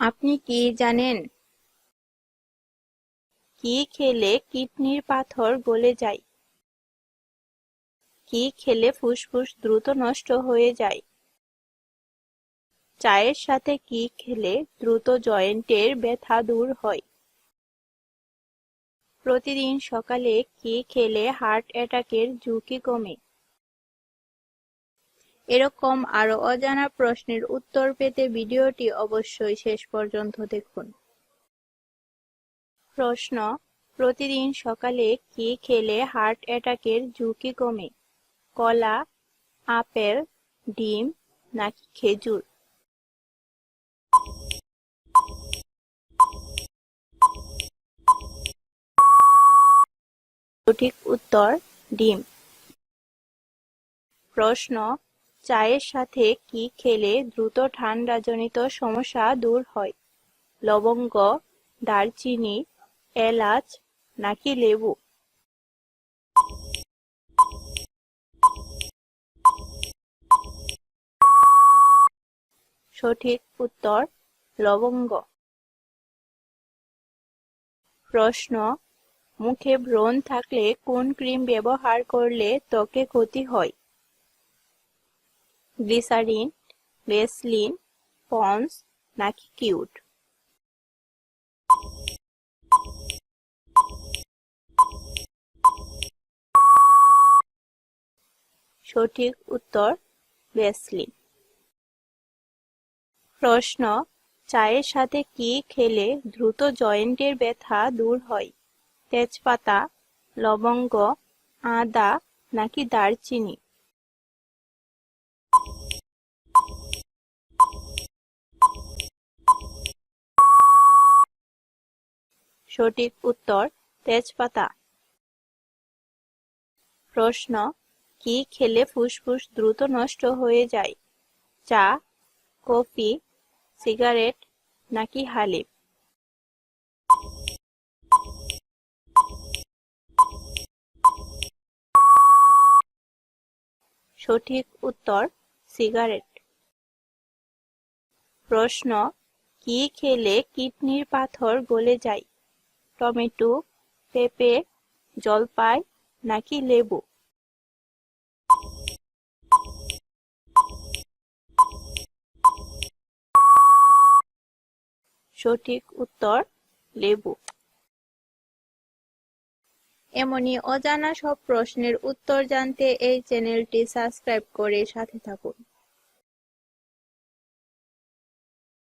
আপনি কি জানেন? কি খেলে কিডনির পাথর গলে যায়? কি খেলে ফুসফুস দ্রুত নষ্ট হয়ে যায়? চায়ের সাথে কি খেলে দ্রুত জয়েন্টের ব্যথা দূর হয়? প্রতিদিন সকালে কি খেলে হার্ট অ্যাটাকের ঝুঁকি কমে? এরকম আরও অজানা প্রশ্নের উত্তর পেতে ভিডিওটি অবশ্যই শেষ পর্যন্ত দেখুন। প্রশ্ন, প্রতিদিন সকালে কি খেলে হার্ট অ্যাটাকের ঝুঁকি কমে? কলা, আপেল, ডিম নাকি খেজুর? সঠিক উত্তর, ডিম। প্রশ্ন চায়ের সাথে কি খেলে দ্রুত ঠান্ডাজনিত সমস্যা দূর হয়? লবঙ্গ, দারচিনি, এলাচ, নাকি লেবু? সঠিক উত্তর, লবঙ্গ। প্রশ্ন, মুখে ব্রণ থাকলে কোন ক্রিম ব্যবহার করলে ত্বকে ক্ষতি হয়? গ্লিসারিন বেসলিন পন্স নাকি কিউট সঠিক উত্তর বেসলিন প্রশ্ন, চায়ের সাথে কি খেলে দ্রুত জয়েন্টের ব্যথা দূর হয়? তেজপাতা, লবঙ্গ, আদা নাকি দারচিনি? সঠিক উত্তর, তেজপাতা। প্রশ্ন, কি খেলে ফুসফুস দ্রুত নষ্ট হয়ে যায়? চা, কফি, সিগারেট নাকি হালিম? সঠিক উত্তর, সিগারেট। প্রশ্ন, কি খেলে কিডনির পাথর গলে যায়? টমেটো, পেঁপে, জলপাই নাকি লেবু? সঠিক উত্তর, লেবু। এমনই অজানা সব প্রশ্নের উত্তর জানতে এই চ্যানেলটি সাবস্ক্রাইব করে সাথে থাকুন।